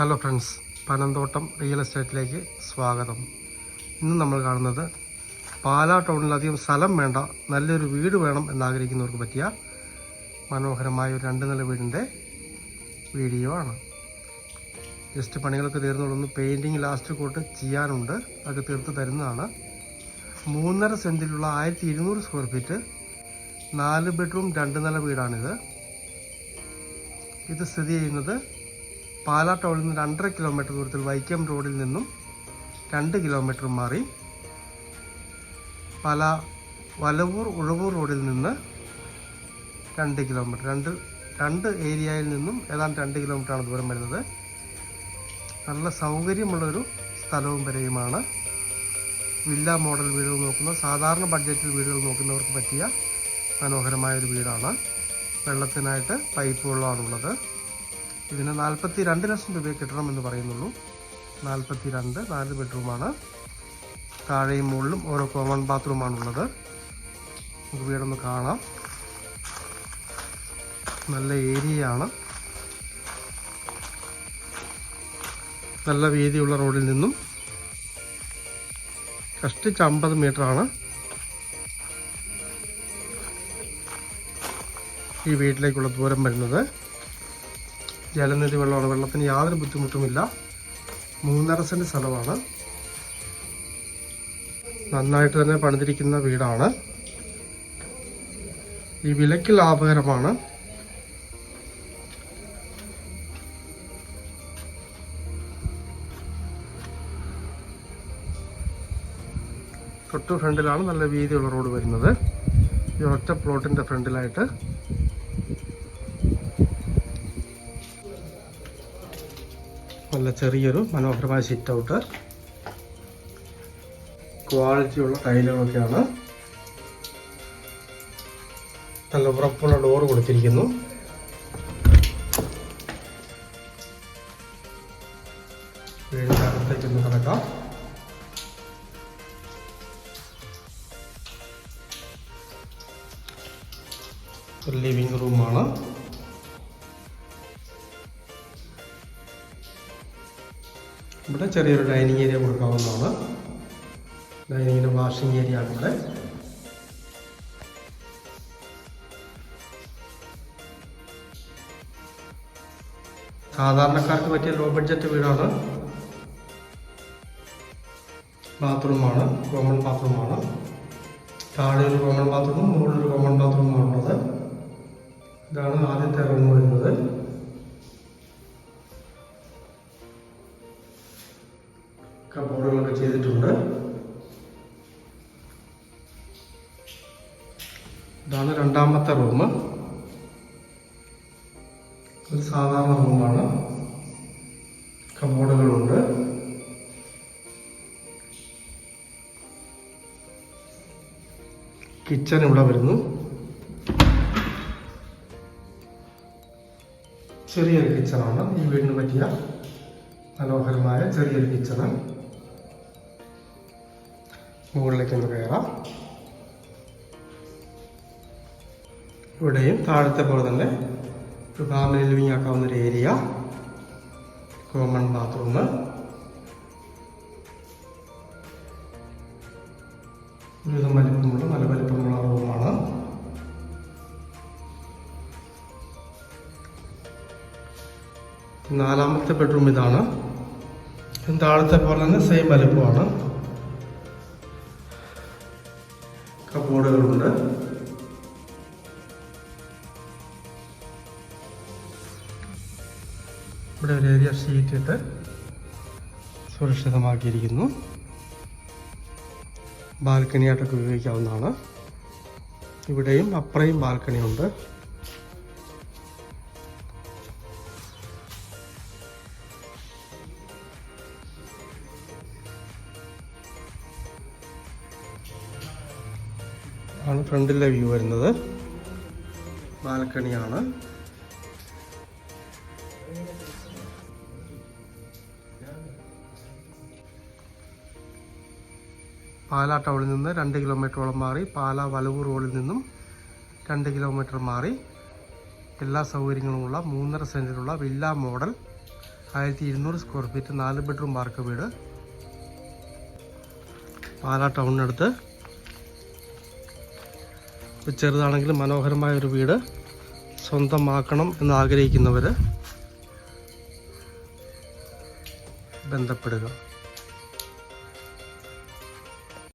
Hello friends Panamthottam real എസ്റ്റേറ്റിലേക്ക് സ്വാഗതം. ഇന്ന് നമ്മൾ കാണുന്നത് പാലാ ടൗണിൽ അധികം സ്ഥലം വേണ്ട നല്ലൊരു വീട് വേണം എന്നാഗ്രഹിക്കുന്നവർക്ക് പറ്റിയ മനോഹരമായ ഒരു രണ്ട് നില വീടിന്റെ വീഡിയോ ആണ്. ജസ്റ്റ് പണികളൊക്കെ തീർന്നുള്ളൂ പെയിന്റിങ് ലാസ്റ്റ് കോട്ട് ചെയ്യാനുണ്ട് അതൊക്കെ തീർത്ത് തരുന്നതാണ്. മൂന്നര സെന്റിലുള്ള ആയിരത്തി ഇരുന്നൂറ് സ്ക്വയർ ഫീറ്റ് നാല് ബെഡ്റൂം രണ്ട് നില വീടാണിത്. ഇത് സ്ഥിതി ചെയ്യുന്നത് പാലാ ടൗണിൽ നിന്ന് രണ്ടര കിലോമീറ്റർ ദൂരത്തിൽ വൈക്കം റോഡിൽ നിന്നും രണ്ട് കിലോമീറ്റർ മാറി പല വലവൂർ ഉഴവൂർ റോഡിൽ നിന്ന് രണ്ട് കിലോമീറ്റർ രണ്ട് രണ്ട് ഏരിയയിൽ നിന്നും ഏതാണ്ട് രണ്ട് കിലോമീറ്ററാണ് ദൂരം വരുന്നത്. നല്ല സൗകര്യമുള്ളൊരു സ്ഥലവും വരെയുമാണ്. വില്ല മോഡൽ വീടുകൾ നോക്കുന്ന സാധാരണ ബഡ്ജറ്റിൽ വീടുകൾ നോക്കുന്നവർക്ക് പറ്റിയ മനോഹരമായൊരു വീടാണ്. വെള്ളത്തിനായിട്ട് പൈപ്പ് വെള്ളമാണുള്ളത് ഇതിന് നാൽപ്പത്തി രണ്ട് ലക്ഷം രൂപയെ കിട്ടണമെന്ന് പറയുന്നുള്ളൂ. നാൽപ്പത്തി രണ്ട് നാല് ബെഡ്റൂമാണ്. താഴെയും മുകളിലും ഓരോ കോമൺ ബാത്റൂമാണുള്ളത്. നമുക്ക് വീടൊന്ന് കാണാം. നല്ല ഏരിയയാണ്. നല്ല വീതിയുള്ള റോഡിൽ നിന്നും കഷ്ടിച്ച് അമ്പത് ആണ് ഈ വീട്ടിലേക്കുള്ള ദൂരം വരുന്നത്. ജലനിധി വെള്ളമാണ്. വെള്ളത്തിന് യാതൊരു ബുദ്ധിമുട്ടുമില്ല. മൂന്നര സെന്റ് സ്ഥലമാണ്. നന്നായിട്ട് തന്നെ പണിതിരിക്കുന്ന വീടാണ്. ഈ വിലയ്ക്ക് ലാഭകരമാണ്. തൊട്ട് ഫ്രണ്ടിലാണ് നല്ല വീതിയുള്ള റോഡ് വരുന്നത്. ഈ ഒറ്റ പ്ലോട്ടിന്റെ ഫ്രണ്ടിലായിട്ട് നല്ല ചെറിയൊരു മനോഹരമായ സിറ്റ് ഔട്ട് ക്വാളിറ്റിയുള്ള ടൈലുകളൊക്കെയാണ്. നല്ല ഉറപ്പുള്ള ഡോറ് കൊടുത്തിരിക്കുന്നു. വീടിന്റെ കിടക്കാം. റൂമാണ് ഇവിടെ ചെറിയൊരു ഡൈനിങ് ഏരിയ കൊടുക്കാവുന്നതാണ് ഡൈനിങ്ങിന്റെ വാഷിംഗ് ഏരിയ ആണ് ഇവിടെ. സാധാരണക്കാർക്ക് പറ്റിയ ലോ ബഡ്ജറ്റ് വീടാണ്. ബാത്റൂമാണ് കോമൺ ബാത്റൂമാണ് താഴെ ഒരു കോമൺ ബാത്റൂമും മുകളിൽ ഒരു കോമൺ ബാത്റൂമാണ് ഉള്ളത്. ഇതാണ് ആദ്യത്തെ റൂം വരുന്നത്. ചെയ്തിട്ടുണ്ട്. ഇതാണ് രണ്ടാമത്തെ റൂം. ഒരു സാധാരണ റൂമാണ്. കബോർഡുകളുണ്ട്. കിച്ചൺ ഇവിടെ വരുന്നു. ചെറിയൊരു കിച്ചണാണ്. ഈ വീടിന് പറ്റിയ മനോഹരമായ ചെറിയൊരു കിച്ചണ്. മുകളിലേക്ക് ഒന്ന് കയറാം. ഇവിടെയും താഴത്തെ പോലെ തന്നെ ഒരു ഫാമിലി ലിവിങ് ആക്കാവുന്ന ഒരു ഏരിയ കോമൺ ബാത്റൂം ഒരുവിധം വലിപ്പമുള്ള നല്ല വലിപ്പമുള്ള റൂമാണ് നാലാമത്തെ ബെഡ്റൂം ഇതാണ്. ഇതും താഴത്തെ പോലെ തന്നെ സെയിം വലിപ്പമാണ്. കബോർഡുകളുണ്ട്. ഇവിടെ ഒരു ഏരിയ ഷീറ്റ് ഇട്ട് സുരക്ഷിതമാക്കിയിരിക്കുന്നു. ബാൽക്കണിയായിട്ടൊക്കെ ഉപയോഗിക്കാവുന്നതാണ്. ഇവിടെയും അപ്പുറയും ബാൽക്കണി ആണ് ഫ്രണ്ടിലെ വ്യൂ വരുന്നത്. ബാൽക്കണിയാണ്. പാലാ ടൗണിൽ നിന്ന് രണ്ട് കിലോമീറ്ററോളം മാറി പാലാ വലവൂർ റോഡിൽ നിന്നും രണ്ട് കിലോമീറ്റർ മാറി. എല്ലാ സൗകര്യങ്ങളുമുള്ള മൂന്നര സെന്റിലുള്ള വില്ല മോഡൽ ആയിരത്തി ഇരുന്നൂറ് സ്ക്വയർ ഫീറ്റ് നാല് ബെഡ്റൂം വാർക്ക വീട്. പാലാ ടൗണിനടുത്ത് ചെറുതാണെങ്കിലും മനോഹരമായ ഒരു വീട് സ്വന്തമാക്കണം എന്ന് ആഗ്രഹിക്കുന്നവർ ബന്ധപ്പെടുക.